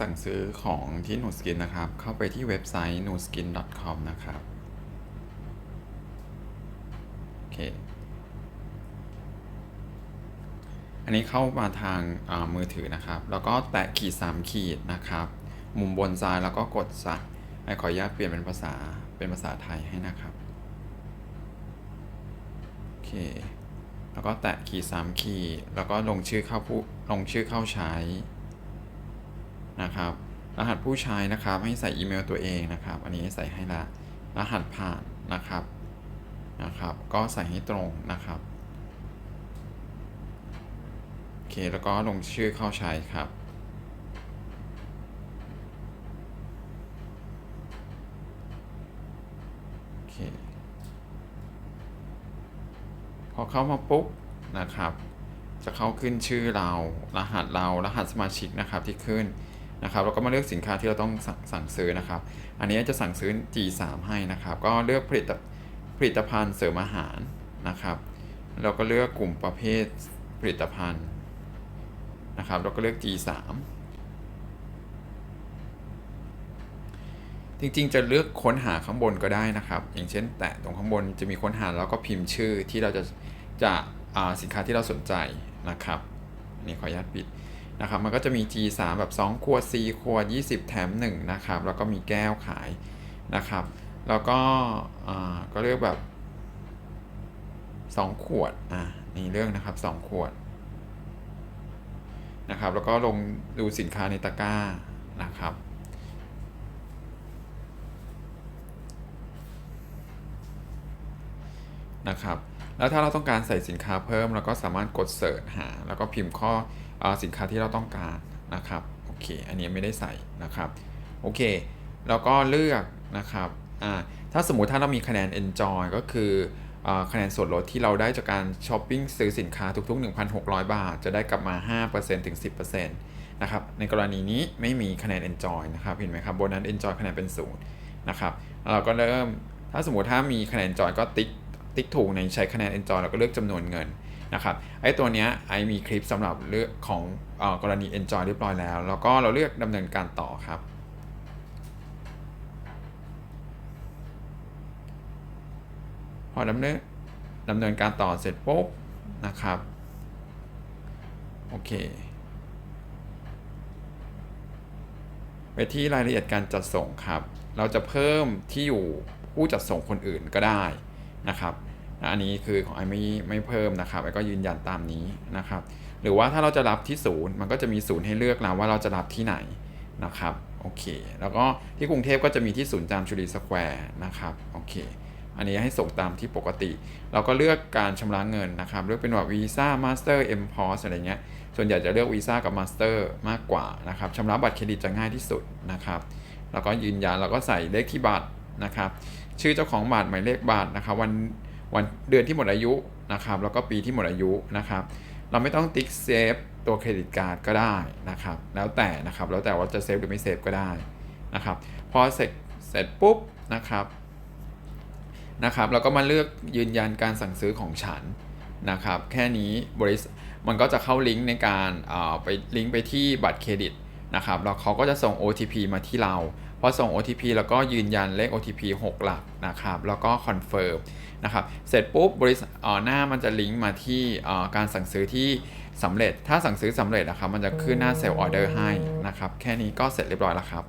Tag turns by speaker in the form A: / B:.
A: สั่งซื้อของที่นูสกินนะครับ เข้าไปที่เว็บไซต์ n u s k i n com นะครับ โอเค อันนี้เข้ามาทางามือถือนะครับ แล้วก็แตะขีดสามขีดนะครับ มุมบนซ้ายแล้วก็กดสั่งไอ้ขออนุญาตเปลี่ยนเป็นภาษาเป็นภาษาไทยให้นะครับ โอเค แล้วก็แตะขีดสามขีด แล้วก็ลงชื่อเข้าผู้ลงชื่อเข้าใช้ นะครับ รหัสผู้ใช้นะครับ ให้ใส่อีเมลตัวเองนะครับ อันนี้ใส่ให้ละรหัสผ่านนะครับนะครับ ก็ใส่ให้ตรงนะครับโอเคแล้วก็ลงชื่อเข้าใช้ครับโอเคพอเข้ามาปุ๊บนะครับ จะเข้าขึ้นชื่อเรารหัสเรารหัสสมาชิกนะครับที่ขึ้น นะครับแล้วก็มาเลือกสินค้าที่เราต้องสั่งงซื้อนะครับ อันนี้จะสั่งซื้อ G3 ให้นะครับ ก็เลือกผลิตผลิตภัณฑ์เสริมอาหารนะครับเราก็เลือกกลุ่มประเภทผลิตภัณฑ์นะครับเราก็เลือก G3 จริงๆ จะเลือกค้นหาข้างบนก็ได้นะครับ อย่างเช่น แตะตรงข้างบนจะมีค้นหาแล้วก็พิมพ์ชื่อที่เราจะจะสินค้าที่เราสนใจนะครับ นี่ขออนุญาตปิด นะครับมันก็จะมี G3 แบบ 2 ขวด 4 ขวด 20 แถม 1 นะครับ แล้วก็มีแก้วขายนะครับ แล้วก็อ่าก็เลือกแบบ 2 ขวดอ่านี่เรื่องนะครับ 2 ขวดนะครับแล้วก็ลงดูสินค้าในตะกร้านะครับนะครับ แล้วถ้าเราต้องการใส่สินค้าเพิ่มเราก็สามารถกดเสิร์ชหา แล้วก็พิมพ์ข้อ สินค้าที่เราต้องการนะครับโอเคอันนี้ไม่ได้ใส่นะครับโอเคแล้วก็เลือกนะครับอ่าถ้าสมมุติถ้าเรามีคะแนน enjoy ก็คืออ่อคะแนนส่วนลดที่เราได้จากการช้อปปิ้งซื้อสินค้าทุกๆ 1,600 บาท จะได้กลับมา 5%ถึง 10%นะครับในกรณีนี้ไม่มีคะแนน enjoy นะครับเห็นไหมครับโบนัส enjoy คะแนนเป็นศูนย์นะครับเราก็เริ่มถ้าสมมติถ้ามีคะแนน enjoy ก็ติ๊กติ๊กถูกในใช้คะแนน enjoy เราก็เลือกจำนวนเงิน นะครับไอ้ตัวเนี้ยไอมีคลิปสำหรับเลือกของอกรณี enjoy เรียบร้อยแล้ว แล้วก็เราเลือกดำเนินการต่อครับพอดำเนินดำเนินการต่อเสร็จปุ๊บนะครับโอเคไปที่รายละเอียดการจัดส่งครับ เราจะเพิ่มที่อยู่ผู้จัดส่งคนอื่นก็ได้นะครับ อันนี้คือของไอไม่ไม่เพิ่มนะครับไอก็ยืนยันตามนี้นะครับ หรือว่าถ้าเราจะรับที่ศูนย์มันก็จะมีศูนย์ให้เลือกแล้วว่าเราจะรับที่ไหนนะครับโอเค แล้วก็ที่กรุงเทพก็จะมีที่ศูนย์จามจุรีสแควร์นะครับโอเค อันนี้ให้ส่งตามที่ปกติ เราก็เลือกการชำระเงินนะครับ เลือกเป็นแบบวีซ่ามาสเตอร์เอ็มพอสอะไรเงี้ย ส่วนใหญ่จะเลือกวีซ่ากับมาสเตอร์มากกว่านะครับชำระบัตรเครดิตจะง่ายที่สุดนะครับ แล้วก็ยืนยันแล้วก็ใส่เลขที่บัตรนะครับ ชื่อเจ้าของบัตรหมายเลขบัตรนะครับวัน วันเดือนที่หมดอายุนะครับแล้วก็ปีที่หมดอายุนะครับเราไม่ต้องติ๊กเซฟตัวเครดิตการ์ดก็ได้นะครับแล้วแต่นะครับแล้วแต่ว่าจะเซฟหรือไม่เซฟก็ได้นะครับพอเสร็จเสร็จปุ๊บนะครับนะครับแล้วก็มาเลือกยืนยันการสั่งซื้อของฉันนะครับแค่นี้บริษัทมันก็จะเข้าลิงก์ในการเอ่อไปลิงก์ไปที่บัตรเครดิต นะครับแล้วเขาก็จะส่ง OTP มาที่เราพอส่ง OTP แล้วก็ยืนยันเลข OTP 6 หลักนะครับแล้วก็คอนเฟิร์มนะครับเสร็จปุ๊บบริษัทหน้ามันจะลิงก์มาที่การสั่งซื้อที่สำเร็จถ้าสั่งซื้อสำเร็จนะครับมันจะขึ้นหน้าเซลล์ออเดอร์ให้นะครับแค่นี้ก็เสร็จเรียบร้อยแล้วครับ